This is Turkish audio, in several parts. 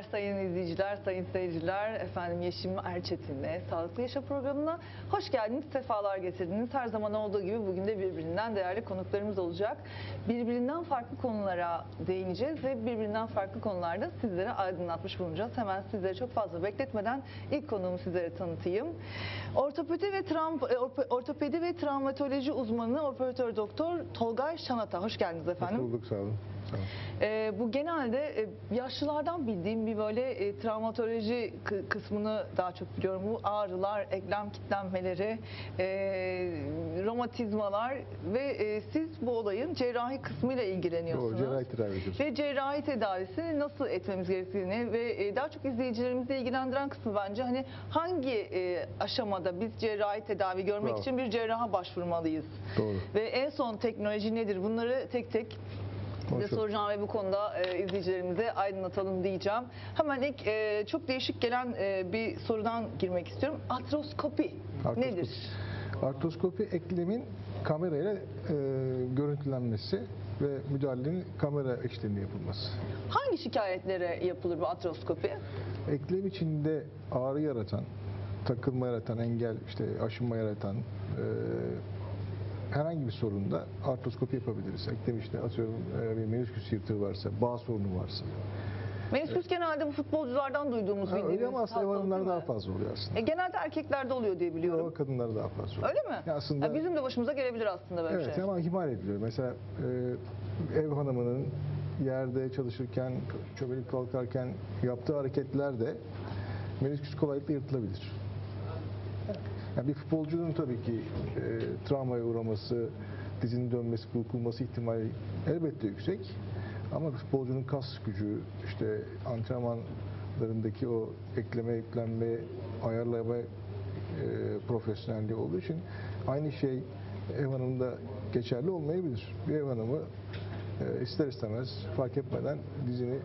Merhabalar sayın izleyiciler, sayın seyirciler. Efendim Yeşim Erçetin'le Sağlıklı Yaşa programına hoş geldiniz, sefalar getirdiniz. Her zaman olduğu gibi bugün de birbirinden değerli konuklarımız olacak. Birbirinden farklı konulara değineceğiz ve birbirinden farklı konularda sizlere aydınlatmış bulunacağız. Hemen sizlere çok fazla bekletmeden ilk konuğumu sizlere tanıtayım. Ortopedi ve travm e, ortopedi ve travmatoloji uzmanı operatör doktor Tolgay Şanata. Hoş geldiniz efendim. Hoş bulduk sağ olun. Sağ olun. Ee, bu genelde e, yaşlılardan bildiğim bir böyle e, travmatoloji kı- kısmını daha çok biliyorum. Bu ağrılar, eklem kitlenmeleri, e, romatizmalar ve e, siz bu olayın cerrahi kısmıyla ilgileniyorsunuz. Doğru, cerrahi tedavi ediyoruz. Ve cerrahi tedavisini nasıl etmemiz gerektiğini ve e, daha çok izleyicilerimizi ilgilendiren kısmı bence hani hangi e, aşamada biz cerrahi tedavi görmek Bravo. için bir cerraha başvurmalıyız? Doğru. Ve en son teknoloji nedir? Bunları tek tek size Konuşalım. soracağım ve bu konuda e, izleyicilerimize aydınlatalım diyeceğim. Hemen ilk e, çok değişik gelen e, bir sorudan girmek istiyorum. Artroskopi Artroskopi. nedir? Artroskopi eklemin kamerayla e, görüntülenmesi ve müdahalenin kamera eşliğinde yapılması. Hangi şikayetlere yapılır bu artroskopi? Eklem içinde ağrı yaratan, takılma yaratan, engel, işte aşınma yaratan e, herhangi bir sorunda artroskopi yapabiliriz. Eklem içinde atıyorum e, bir menisküs yırtığı varsa, bağ sorunu varsa. Menüsküs genelde bu futbolculardan duyduğumuz Ha, bildiğimiz öyle ama aslında hanımlarda daha fazla oluyor aslında. E, genelde erkeklerde oluyor diye biliyorum. Ama kadınlarda daha fazla oluyor. Öyle mi? Ya aslında Ya bizim de başımıza gelebilir aslında böyle Evet şey. ama ihmal ediliyor. Mesela e, ev hanımının yerde çalışırken, çömelip kalkarken yaptığı hareketler de menisküs kolaylıkla yırtılabilir. Yani bir futbolcunun tabii ki e, travmaya uğraması, dizinin dönmesi, burkulması ihtimali elbette yüksek. Ama futbolcunun kas gücü, işte antrenmanlarındaki o ekleme, yüklenme, ayarlama e, profesyonelliği olduğu için aynı şey ev hanımında geçerli olmayabilir. Bir ev hanımı e, ister istemez fark etmeden dizini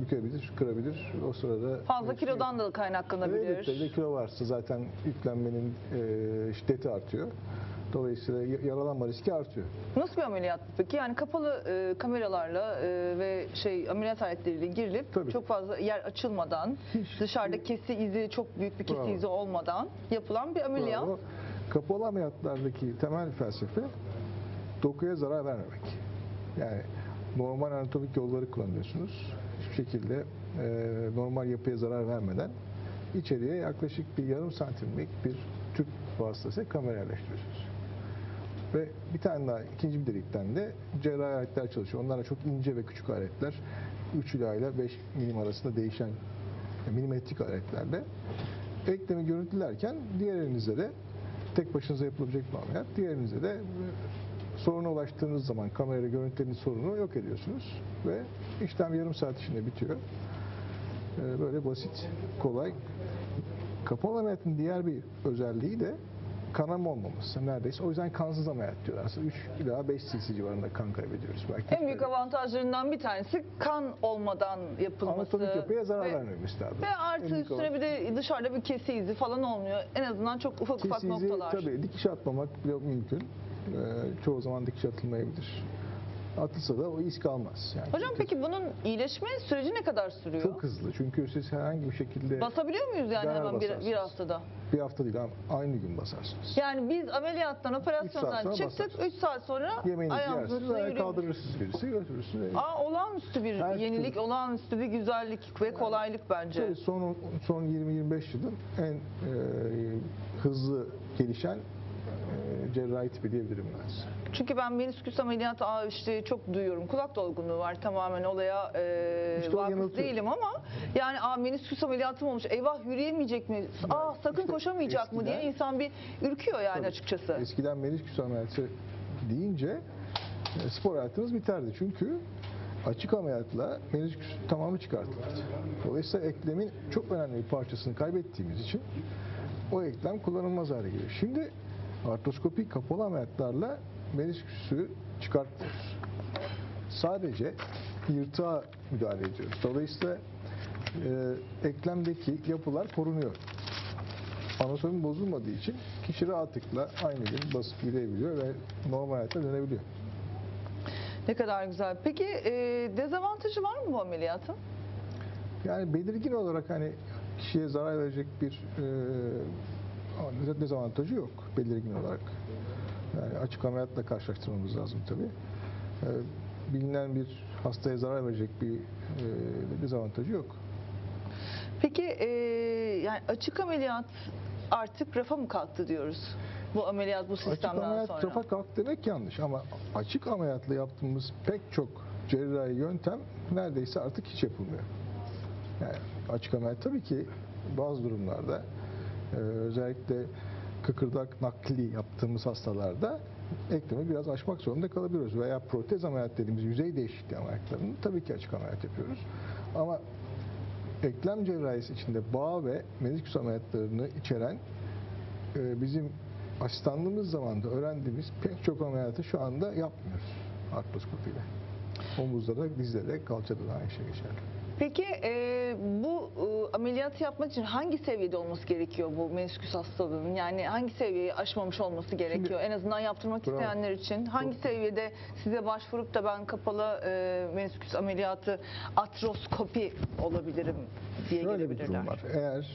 bükebilir, kırabilir. O sırada Fazla kilodan da kaynaklanabilir. bir de kilo varsa zaten yüklenmenin e, şiddeti artıyor. Dolayısıyla yaralanma riski artıyor. Nasıl bir ameliyat peki? Yani kapalı e, kameralarla e, ve şey ameliyat aletleriyle girilip Tabii. çok fazla yer açılmadan, Hiç- dışarıda kesi izi çok büyük bir kesi Bravo. izi olmadan yapılan bir ameliyat. Bravo. Kapalı ameliyatlardaki temel felsefe dokuya zarar vermemek. Yani normal anatomik yolları kullanıyorsunuz. Hiçbir şekilde e, normal yapıya zarar vermeden içeriye yaklaşık bir yarım santimlik bir tüp vasıtasıyla kamera yerleştiriyorsunuz. Ve bir tane daha ikinci bir delikten de cerrahi aletler çalışıyor. Onlar da çok ince ve küçük aletler. 3 ila ile 5 milim arasında değişen e, milimetrik aletlerle eklemi görüntülerken diğer elinizde de tek başınıza yapılabilecek bir ameliyat. Diğer elinizde de soruna ulaştığınız zaman kamerayla görüntülerin sorunu yok ediyorsunuz ve işlem yarım saat içinde bitiyor. E, Böyle basit, kolay. Kapalı ameliyatın diğer bir özelliği de kanama olmaması neredeyse. O yüzden kansız ameliyat diyorlar. Aslında 3 ila 5 cc civarında kan kaybediyoruz. Belki En büyük avantajlarından bir tanesi kan olmadan yapılması. Anatomik yapıya zarar ve, vermemesi lazım. ve En artı büyük üstüne bir de dışarıda bir kesi izi falan olmuyor. En azından çok ufak ufak Kesizi noktalar. tabii dikiş atmamak bile mümkün. Ee, çoğu zaman dikiş atılmayabilir. Atılsa da o iz kalmaz. Yani Hocam çünkü peki bunun iyileşme süreci ne kadar sürüyor? çok hızlı. Çünkü siz herhangi bir şekilde Basabiliyor muyuz yani Derhal hemen bir, basarsınız. bir haftada? bir hafta değil aynı gün basarsınız. Yani biz ameliyattan, Üç saat operasyondan sonra çıktık, basarsınız. 3 saat sonra Yemeğinizi yersiniz, ayağa yürüyoruz. kaldırırsınız birisi, götürürsünüz. Aa, olağanüstü bir Her yenilik, türlü. olağanüstü bir güzellik ve kolaylık bence. Son son 20-25 yılın en e, hızlı gelişen e, cerrahi tipi diyebilirim ben size. Çünkü ben menisküs ameliyatı aa işte çok duyuyorum. Kulak dolgunluğu var tamamen olaya e, İşte o vakıf yanıltıyor. değilim ama yani aa menisküs ameliyatım olmuş. Eyvah yürüyemeyecek mi? Aa sakın işte koşamayacak mı diye eskiden- insan bir ürküyor yani Tabii. açıkçası. Eskiden menisküs ameliyatı deyince e, spor hayatınız biterdi. Çünkü açık ameliyatla menisküs tamamı çıkartılırdı. Dolayısıyla eklemin çok önemli bir parçasını kaybettiğimiz için o eklem kullanılmaz hale geliyor. Şimdi artroskopik kapalı ameliyatlarla menisküsü çıkartmıyoruz. Sadece yırtığa müdahale ediyoruz. Dolayısıyla e, eklemdeki yapılar korunuyor anatomi bozulmadığı için kişi rahatlıkla aynı gün basıp yürüyebiliyor ve normal hayata dönebiliyor. Ne kadar güzel. Peki e, dezavantajı var mı bu ameliyatın? Yani belirgin olarak hani kişiye zarar verecek bir e, dezavantajı yok belirgin olarak. Yani açık ameliyatla karşılaştırmamız lazım tabii. E, bilinen bir hastaya zarar verecek bir e, dezavantajı yok. Peki e, yani açık ameliyat artık rafa mı kalktı diyoruz? Bu ameliyat bu Açık sistemden ameliyat sonra. rafa kalk demek yanlış ama açık ameliyatla yaptığımız pek çok cerrahi yöntem neredeyse artık hiç yapılmıyor. Yani açık ameliyat tabii ki bazı durumlarda özellikle kıkırdak nakli yaptığımız hastalarda eklemi biraz açmak zorunda kalabiliyoruz. Veya protez ameliyat dediğimiz yüzey değişikliği ameliyatlarını tabii ki açık ameliyat yapıyoruz. Ama eklem cerrahisi içinde bağ ve menisküs ameliyatlarını içeren e, bizim asistanlığımız zamanında öğrendiğimiz pek çok ameliyatı şu anda yapmıyoruz artroskopiyle. Omuzlarda, dizlere, kalçada da aynı şey geçerli. Peki e, bu e, ameliyatı yapmak için hangi seviyede olması gerekiyor bu menisküs hastalığının? Yani hangi seviyeyi aşmamış olması gerekiyor? en azından yaptırmak Bravo. isteyenler için. Hangi seviyede size başvurup da ben kapalı e, menisküs ameliyatı atroskopi olabilirim diye Şöyle bir gelebilirler? durum var. Eğer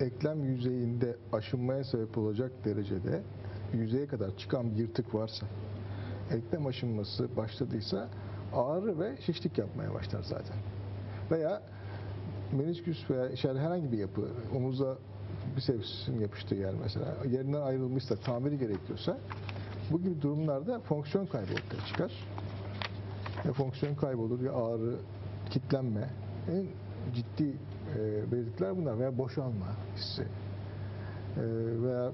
eklem yüzeyinde aşınmaya sebep olacak derecede yüzeye kadar çıkan bir yırtık varsa, eklem aşınması başladıysa ağrı ve şişlik yapmaya başlar zaten. Veya menisküs veya içeride herhangi bir yapı, omuza bir sepsisin yapıştığı yer mesela, yerinden ayrılmışsa, tamiri gerekiyorsa bu gibi durumlarda fonksiyon kaybı ortaya çıkar. Ya fonksiyon kaybolur ya ağrı, kitlenme. En ciddi e, belirtiler bunlar veya boşalma hissi. E, veya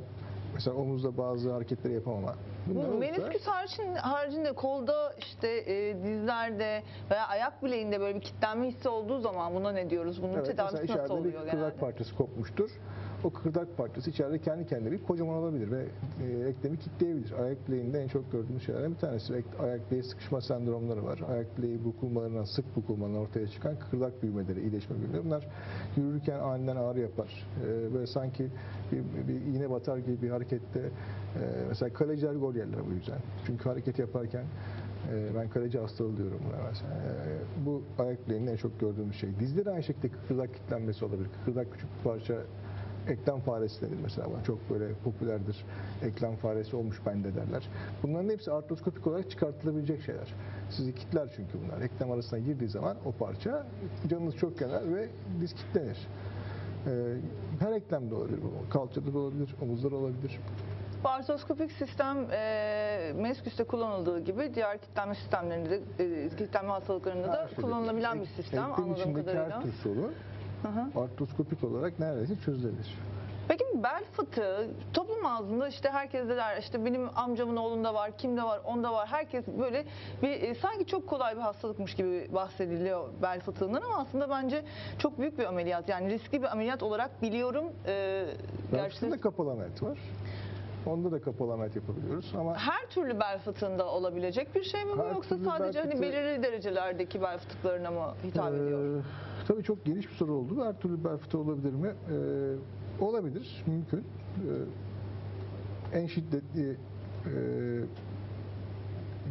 mesela omuzda bazı hareketleri yapamama. Bu olursa- menisküs haricinde, haricinde kolda işte e, dizlerde veya ayak bileğinde böyle bir kitlenme hissi olduğu zaman buna ne diyoruz? Bunun Evet, tedavisi nasıl oluyor genelde? parçası kopmuştur. O kıkırdak parçası içeride kendi kendine bir kocaman olabilir ve e, eklemi kitleyebilir. Ayak bileğinde en çok gördüğümüz şeylerden bir tanesi. Ayak bileği sıkışma sendromları var. Ayak bileği burkulmalarından, sık burkulmalarından ortaya çıkan kıkırdak büyümeleri, iyileşme büyümeleri. Bunlar yürürken aniden ağrı yapar. E, böyle sanki bir, bir iğne batar gibi bir harekette e, mesela kaleciler gol yerler bu yüzden. Çünkü hareket yaparken ben kaleci hastalığı diyorum buna mesela. Bu ayak bileğinde en çok gördüğümüz şey. Dizde de aynı şekilde kıkırdak kitlenmesi olabilir. Kıkırdak küçük bir parça eklem faresi denir mesela. Çok böyle popülerdir. Eklem faresi olmuş bende derler. Bunların hepsi artroskopik olarak çıkartılabilecek şeyler. Sizi kitler çünkü bunlar. Eklem arasına girdiği zaman o parça canınız çok yanar ve diz kitlenir. E, her eklemde olabilir bu. Kalçada da olabilir, omuzda da olabilir. Bu artroskopik sistem e, menisküste kullanıldığı gibi diğer kitlenme sistemlerinde de e, kitlenme hastalıklarında da şeyde. kullanılabilen bir sistem eklem anladığım içindeki kadarıyla. her tür sorun Hı. artroskopik olarak neredeyse çözülebilir. Peki bel fıtığı toplum ağzında işte herkes de der işte benim amcamın oğlunda var, kimde var, onda var. Herkes böyle bir e, sanki çok kolay bir hastalıkmış gibi bahsediliyor bel fıtığından ama aslında bence çok büyük bir ameliyat. Yani riskli bir ameliyat olarak biliyorum. E, gerçi Gerçekten kapalı ameliyat var. Onda da kapalı ameliyat yapabiliyoruz ama her türlü bel fıtığında olabilecek bir şey mi bu Her yoksa türlü bel sadece hani fıtığı- belirli derecelerdeki bel fıtıklarına mı hitap ediyor? Ee, tabii çok geniş bir soru oldu. Her türlü olabilir mi? Ee, olabilir, mümkün. Ee, en şiddetli e,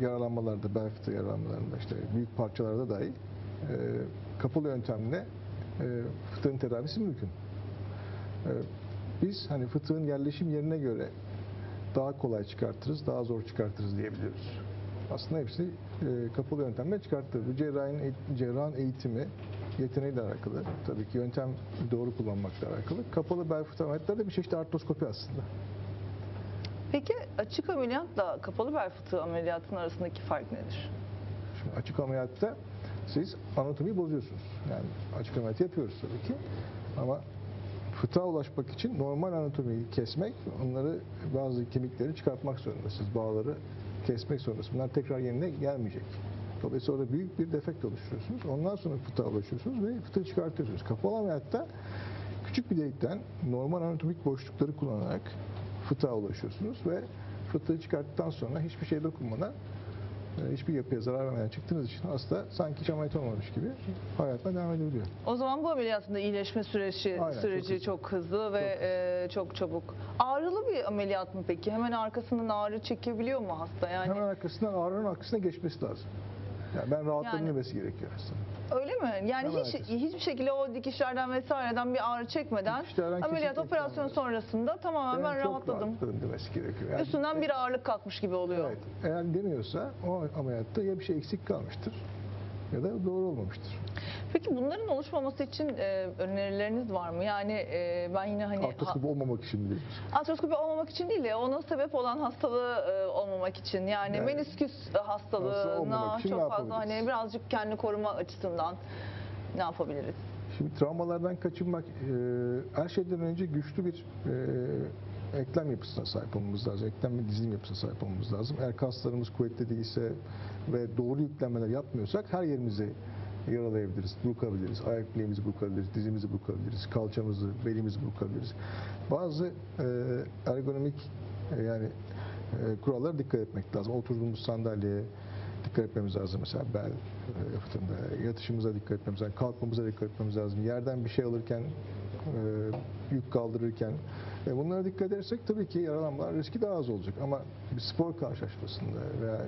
yaralanmalarda, bel fıtığı yaralanmalarında işte büyük parçalarda dahi e, kapalı yöntemle e, fıtığın tedavisi mümkün. Ee, biz hani fıtığın yerleşim yerine göre daha kolay çıkartırız, daha zor çıkartırız diyebiliyoruz. Aslında hepsi e, kapalı yöntemle çıkartılır. Bu cerrahın, eğ- cerrahın eğitimi, yeteneğiyle alakalı. Tabii ki yöntem doğru kullanmakla alakalı. Kapalı bel fıtığı ameliyatları da bir çeşit artroskopi aslında. Peki açık ameliyatla kapalı bel fıtığı ameliyatının arasındaki fark nedir? Şimdi açık ameliyatta siz anatomiyi bozuyorsunuz. Yani açık ameliyat yapıyoruz tabii ki. Ama fıtığa ulaşmak için normal anatomiyi kesmek, onları bazı kemikleri çıkartmak zorundasınız. Bağları kesmek zorundasınız. Bunlar tekrar yerine gelmeyecek. Dolayısıyla orada büyük bir defekt oluşturuyorsunuz. Ondan sonra fıtığa ulaşıyorsunuz ve fıtığı çıkartıyorsunuz. Kapalı ameliyatta küçük bir delikten normal anatomik boşlukları kullanarak fıtığa ulaşıyorsunuz ve fıtığı çıkarttıktan sonra hiçbir şey dokunmadan e, hiçbir yapıya zarar vermeden çıktığınız için hasta sanki hiç ameliyat olmamış gibi hayatına devam edebiliyor. O zaman bu ameliyatın da iyileşme süreci Aynen, süreci çok çok hızlı, ve Çok. e, çok çabuk. Ağrılı bir ameliyat mı peki? Hemen arkasından ağrı çekebiliyor mu hasta? Yani Hemen arkasından ağrının arkasına geçmesi lazım. Yani ben rahatlayabilmesi Yani- gerekiyor hastanın. Öyle mi? Yani Hemen hiç hiçbir şekilde o dikişlerden vesaireden bir ağrı çekmeden Dikişlerden ameliyat kesinlikle operasyon sonrasında tamamen ben çok rahatladım. demesi gerekiyor. Yani Üstünden bir ağırlık kalkmış gibi oluyor. Evet. Eğer demiyorsa o ameliyatta ya bir şey eksik kalmıştır ya da doğru olmamıştır. Peki bunların oluşmaması için e, önerileriniz var mı? Yani e, ben yine hani Artroskopi olmamak için değil. artroskopi olmamak için değil de ona sebep olan hastalığı e, olmamak için yani Yani menisküs hasta hastalığına çok fazla hani birazcık kendi koruma açısından ne yapabiliriz? Şimdi travmalardan kaçınmak e, her şeyden önce güçlü bir e, eklem yapısına sahip olmamız lazım. Eklem ve dizim yapısına sahip olmamız lazım. Eğer kaslarımız kuvvetli değilse ve doğru yüklenmeler yapmıyorsak her yerimizi yaralayabiliriz, burkabiliriz. Ayak bileğimizi burkabiliriz, dizimizi burkabiliriz, kalçamızı, belimizi burkabiliriz. Bazı e, ergonomik e, yani e, kurallara dikkat etmek lazım. Oturduğumuz sandalyeye dikkat etmemiz lazım. Mesela bel e, yapıtında, yatışımıza dikkat etmemiz lazım, kalkmamıza dikkat etmemiz lazım. Yerden bir şey alırken, e, yük kaldırırken e, bunlara dikkat edersek tabii ki yaralanma riski daha az olacak. Ama bir spor karşılaşmasında veya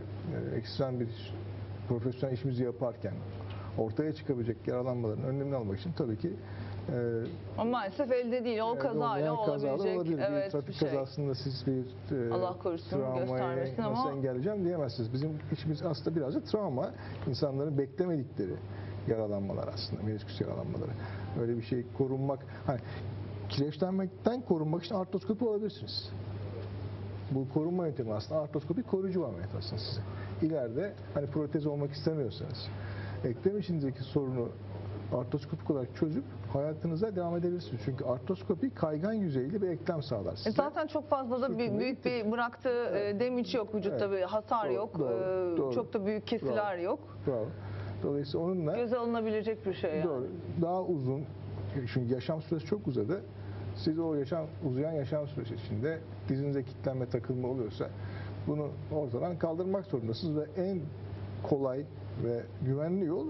e, ekstrem bir profesyonel işimizi yaparken ortaya çıkabilecek yaralanmaların önlemini almak için tabii ki e, Ama maalesef elde değil. O kazayla olabilecek olabilir. bir evet trafik şey. kazasında siz bir e, Allah korusun, göstermesin nasıl ama- engelleyeceğim diyemezsiniz. Bizim işimiz aslında birazcık travma. insanların beklemedikleri yaralanmalar aslında. Menisküs yaralanmaları. Öyle bir şey korunmak. Hani kireçlenmekten korunmak için artroskopi olabilirsiniz. Bu korunma yöntemi aslında artroskopi koruyucu bir ameliyat aslında size. İleride hani protez olmak istemiyorsanız eklem içindeki sorunu artroskopik olarak çözüp hayatınıza devam edebilirsiniz. Çünkü artroskopi kaygan yüzeyli bir eklem sağlar E size. zaten çok fazla da bir, büyük bir bıraktığı e, damage yok vücutta Evet. bir hasar Doğru, yok. doğru, E, doğru. Çok da büyük kesiler yok. Bravo. Dolayısıyla onunla Göze alınabilecek bir şey yani. doğru, daha uzun çünkü yaşam süresi çok uzadı. Siz o yaşam uzayan yaşam süresi içinde dizinize kilitlenme takılma oluyorsa bunu ortadan kaldırmak zorundasınız ve en kolay ve güvenli yol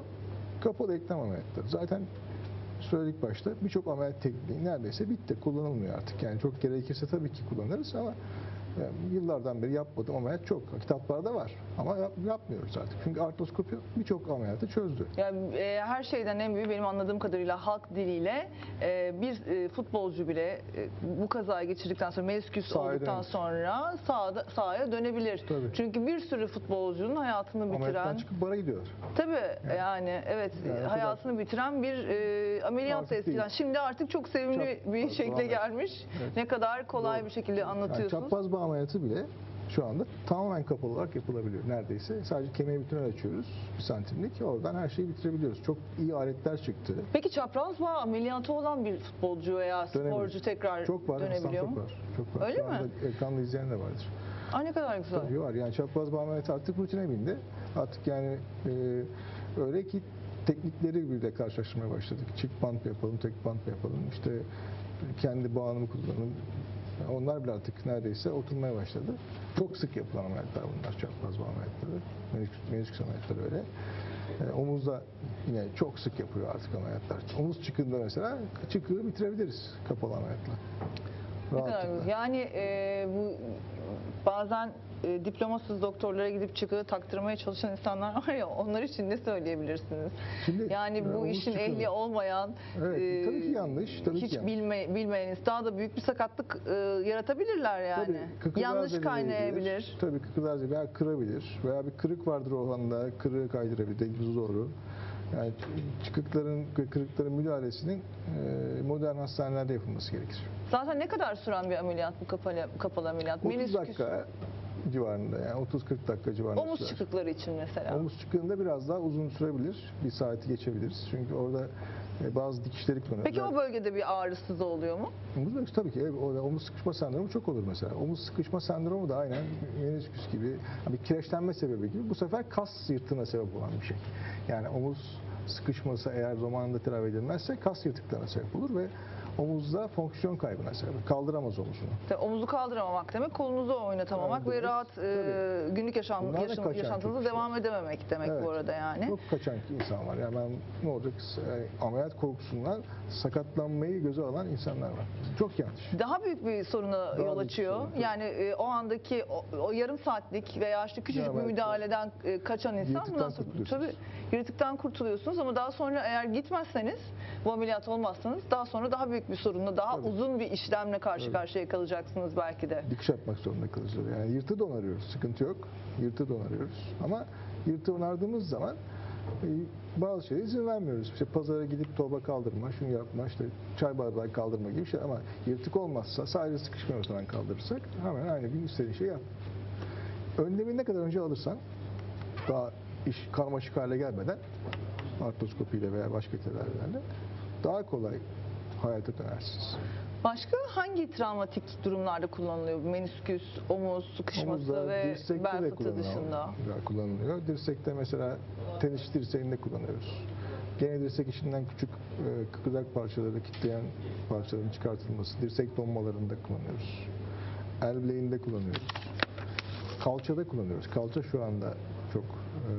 kapalı eklem ameliyatları. Zaten söyledik başta birçok ameliyat tekniği neredeyse bitti. Kullanılmıyor artık. Yani çok gerekirse tabii ki kullanırız ama yani yıllardan beri yapmadığım ameliyat çok. Kitaplarda var ama yap- yapmıyoruz artık. Çünkü artroskopi birçok ameliyatı çözdü. Yani e, her şeyden en büyüğü benim anladığım kadarıyla halk diliyle e, bir e, futbolcu bile e, bu kazayı geçirdikten sonra menisküs Sahaya olduktan sonra sahada, sahaya dönebilir. Tabii. Çünkü bir sürü futbolcunun hayatını Ameliyattan bitiren çıkıp bara gidiyorlar. tabii yani evet Yani hayatını bitiren bir e, ameliyat eskiden. değil. Şimdi artık çok sevimli Çap- bir ameliyat. gelmiş. Evet. Ne kadar kolay Doğru. bir şekilde Yani anlatıyorsunuz. çapraz bağ ameliyatı bile şu anda tamamen kapalı olarak yapılabiliyor neredeyse. Sadece kemiğe bütünel açıyoruz bir santimlik. Oradan her şeyi bitirebiliyoruz. Çok iyi aletler çıktı. Peki çapraz bağ ameliyatı olan bir futbolcu veya sporcu tekrar Çok var. dönebiliyor çok mu? var. Çok var. Öyle Şu mi? anda ekranda izleyen de vardır. Ay ne kadar güzel. Tabii var. Yani çapraz bağ ameliyatı artık rutine bindi. Artık yani e, öyle ki teknikleri bir de karşılaştırmaya başladık. Çift bant yapalım, tek bant yapalım, işte kendi bağını kullanalım. Onlar bile artık neredeyse oturmaya başladı. Çok sık yapılan ameliyatlar bunlar, çapraz bağ ameliyatları. Menisküs, ameliyatları öyle. E, omuzda yine çok sık yapıyor artık ameliyatlar. Omuz çıkığında mesela çıkığı bitirebiliriz kapalı ameliyatla. Rahatlıkla. Yani e, bu bazen e, diplomasız doktorlara gidip çıkığı taktırmaya çalışan insanlar var ya onlar için ne söyleyebilirsiniz? Şimdi, Yani e, bu omuz işin çıkığı. ehli olmayan, Evet, tabii ki yanlış, tabii ki hiç yanlış. bilme, bilmeyeniz daha da büyük bir sakatlık e, yaratabilirler yani. Tabii, Yanlış kaynayabilir. Tabii kıkırdağı veya kırabilir. Veya bir kırık vardır o alanda, kırığı kaydırabilir, dengesiz doğru. Yani çıkıkların, kırıkların müdahalesinin e, modern hastanelerde yapılması gerekir. Zaten ne kadar süren bir ameliyat bu kapalı, kapalı ameliyat? 30 Menisküs- dakika civarında yani 30-40 dakika civarında Omuz sürer. çıkıkları için mesela. Omuz çıkığında biraz daha uzun sürebilir. Bir saati geçebiliriz. Çünkü orada e, bazı dikişleri kullanıyoruz. Peki o bölgede bir ağrısız oluyor mu? Omuz dönüşü tabii ki. evet, o- Omuz sıkışma sendromu çok olur mesela. Omuz sıkışma sendromu da aynen menisküs gibi, bir kireçlenme sebebi gibi. Bu sefer kas yırtığına sebep olan bir şey. Yani omuz sıkışması eğer zamanında tedavi edilmezse kas yırtıklarına sebep olur ve omuzda fonksiyon kaybına sebep. Kaldıramaz omuzunu. İşte omuzu kaldıramamak demek, kolunuzu oynatamamak Evet, ve rahat e, günlük yaşam, Bunlar yaşam şey. devam edememek demek Evet. bu arada yani. Çok kaçan insan var. Yani ben ne olacak yani ameliyat korkusundan sakatlanmayı göze alan insanlar var. Çok yanlış. Daha büyük bir soruna yol büyük bir açıyor. sorun, tabii. Yani e, o andaki o, o yarım saatlik veya işte küçücük Ya bir müdahaleden e, kaçan insan bundan sonra tabii yırtıktan kurtuluyorsunuz ama daha sonra eğer gitmezseniz bu ameliyat olmazsanız daha sonra daha büyük bir sorunla daha Tabii. uzun bir işlemle karşı Tabii. karşıya kalacaksınız belki de. dikiş yapmak zorunda kalacağız. Yani yırtı da onarıyoruz. Sıkıntı yok. Yırtı da onarıyoruz. Ama yırtı onardığımız zaman e, bazı şeylere izin vermiyoruz. İşte pazara gidip torba kaldırma, şunu yapma, işte çay bardağı kaldırma gibi şey ama yırtık olmazsa sadece sıkışma ortadan kaldırırsak hemen aynı gün istediğin şeyi yap. Önlemi ne kadar önce alırsan daha iş karmaşık hale gelmeden artroskopiyle veya başka tedavilerle daha kolay hayata dönersiniz. Başka hangi travmatik durumlarda kullanılıyor? Menisküs, omuz sıkışması Omuzda, ve bel fıtığı kullanılıyor. dışında. kullanılıyor. Dirsekte mesela tenis dirseğinde kullanıyoruz. Gene dirsek içinden küçük e, kıkırdak parçaları, kitleyen parçaların çıkartılması, dirsek donmalarında kullanıyoruz. El bileğinde kullanıyoruz. Kalçada kullanıyoruz. Kalça şu anda çok e,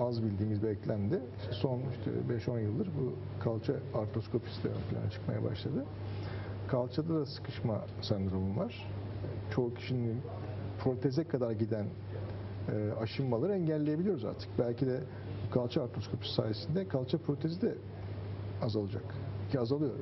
az bildiğimiz bir eklemdi. İşte son işte 5-10 yıldır bu kalça artroskopisi de ön plana çıkmaya başladı. Kalçada da sıkışma sendromu var. Çoğu kişinin proteze kadar giden e, aşınmaları engelleyebiliyoruz artık. Belki de kalça artroskopisi sayesinde kalça protezi de azalacak. Ki azalıyor.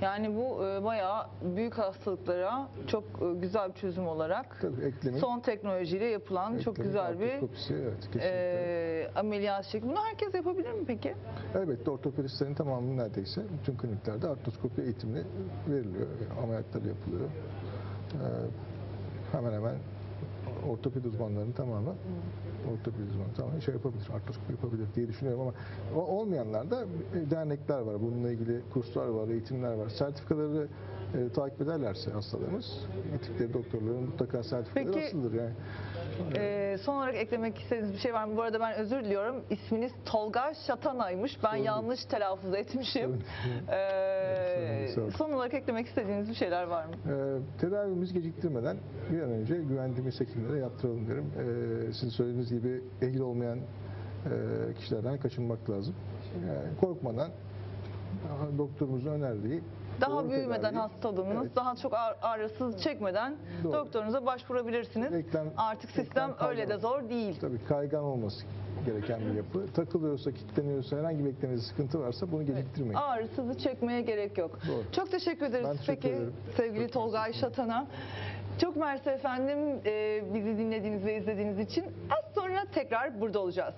Yani bu e, bayağı büyük hastalıklara çok e, güzel bir çözüm olarak Tabii eklemin son teknolojiyle yapılan çok eklemin güzel bir evet, kesinlikle. e, ameliyat şekli. Bunu herkes yapabilir mi peki? Elbette ortopedistlerin tamamı neredeyse bütün kliniklerde artroskopi eğitimi veriliyor. Ameliyatları yapılıyor. Ee, hemen hemen ortopedi uzmanlarının tamamı ortopedi uzmanı tamamı şey yapabilir, artroskopi yapabilir diye düşünüyorum ama o- olmayanlar da e, dernekler var. Bununla ilgili kurslar var, eğitimler var. Sertifikaları e, takip ederlerse hastalarımız, gittikleri doktorların mutlaka sertifikaları Peki, asıldır yani. E, son olarak eklemek istediğiniz bir şey var mı? Bu arada ben özür diliyorum. İsminiz Tolga Şatanay'mış. Ben Sorun yanlış telaffuz etmişim. Sorun E, Evet, sorun değil. son olarak eklemek istediğiniz bir şeyler var mı? Ee, tedavimiz geciktirmeden bir an önce güvendiğimiz hekimlere yaptıralım derim. Ee, sizin söylediğiniz gibi ehil olmayan e, kişilerden kaçınmak lazım. Yani korkmadan doktorumuzun önerdiği Daha doğru büyümeden tedavi- hastalığınız, Evet. daha çok ağr- ağrısız çekmeden Doğru. doktorunuza başvurabilirsiniz. Eklem- Artık sistem eklem öyle de zor değil. Tabii kaygan olması gereken bir yapı. Takılıyorsa, kilitleniyorsa, herhangi bir eklemede sıkıntı varsa bunu geciktirmeyin. Ağrısızı çekmeye gerek yok. Doğru. Çok teşekkür ederiz Ben teşekkür peki ederim. sevgili Çok Tolgay Şatan'a. Çok mersi efendim e, bizi dinlediğiniz ve izlediğiniz için. Az sonra tekrar burada olacağız.